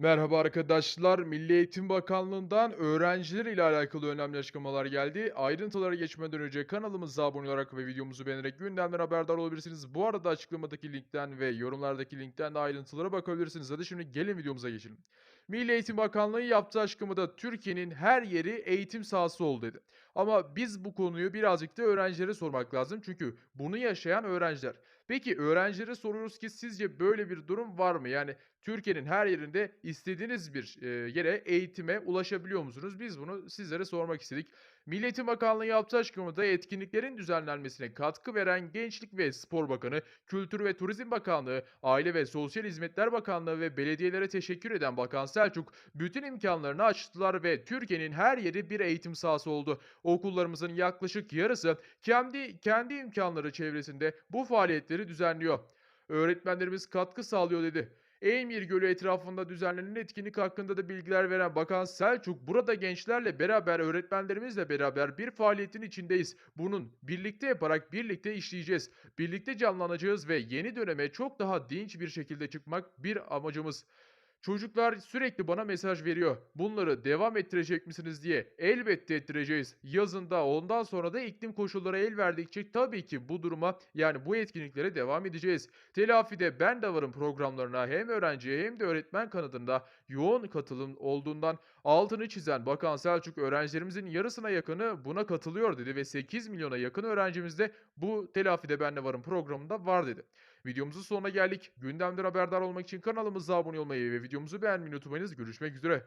Merhaba arkadaşlar. Milli Eğitim Bakanlığı'ndan öğrenciler ile alakalı önemli açıklamalar geldi. Ayrıntılara geçmeden önce kanalımıza abone olarak ve videomuzu beğenerek gündemden haberdar olabilirsiniz. Bu arada açıklamadaki linkten ve yorumlardaki linkten de ayrıntılara bakabilirsiniz. Hadi şimdi gelin videomuza geçelim. Milli Eğitim Bakanlığı yaptığı açıklamada Türkiye'nin her yeri eğitim sahası ol dedi. Ama biz bu konuyu birazcık da öğrencilere sormak lazım. Çünkü bunu yaşayan öğrenciler. Peki öğrencilere soruyoruz ki sizce böyle bir durum var mı? Yani Türkiye'nin her yerinde istediğiniz bir, eee, yere, eğitime ulaşabiliyor musunuz? Biz bunu sizlere sormak istedik. Milli Eğitim Bakanlığı yaptığı açıklamada etkinliklerin düzenlenmesine katkı veren Gençlik ve Spor Bakanı, Kültür ve Turizm Bakanlığı, Aile ve Sosyal Hizmetler Bakanlığı ve belediyelere teşekkür eden Bakan Selçuk, bütün imkanlarını açtılar ve Türkiye'nin her yeri bir eğitim sahası oldu. Okullarımızın yaklaşık yarısı kendi kendi imkanları çevresinde bu faaliyetleri düzenliyor. Öğretmenlerimiz katkı sağlıyor dedi. Eymir Gölü etrafında düzenlenen etkinlik hakkında da bilgiler veren Bakan Selçuk, burada gençlerle beraber, öğretmenlerimizle beraber bir faaliyetin içindeyiz. Bunun birlikte yaparak birlikte işleyeceğiz. Birlikte canlanacağız ve yeni döneme çok daha dinç bir şekilde çıkmak bir amacımız. Çocuklar sürekli bana mesaj veriyor. Bunları devam ettirecek misiniz diye. Elbette ettireceğiz. Yazında ondan sonra da iklim koşulları el verdikçe tabii ki bu duruma yani bu etkinliklere devam edeceğiz. Telafide ben de varım programlarına hem öğrenciye hem de öğretmen kanadında yoğun katılım olduğundan altını çizen Bakan Selçuk öğrencilerimizin yarısına yakını buna katılıyor dedi ve 8 milyona yakın öğrencimiz de bu Telafide ben de varım programında var dedi. Videomuzun sonuna geldik. Gündemden haberdar olmak için kanalımıza abone olmayı ve videomuzu beğenmeyi unutmayınız. Görüşmek üzere.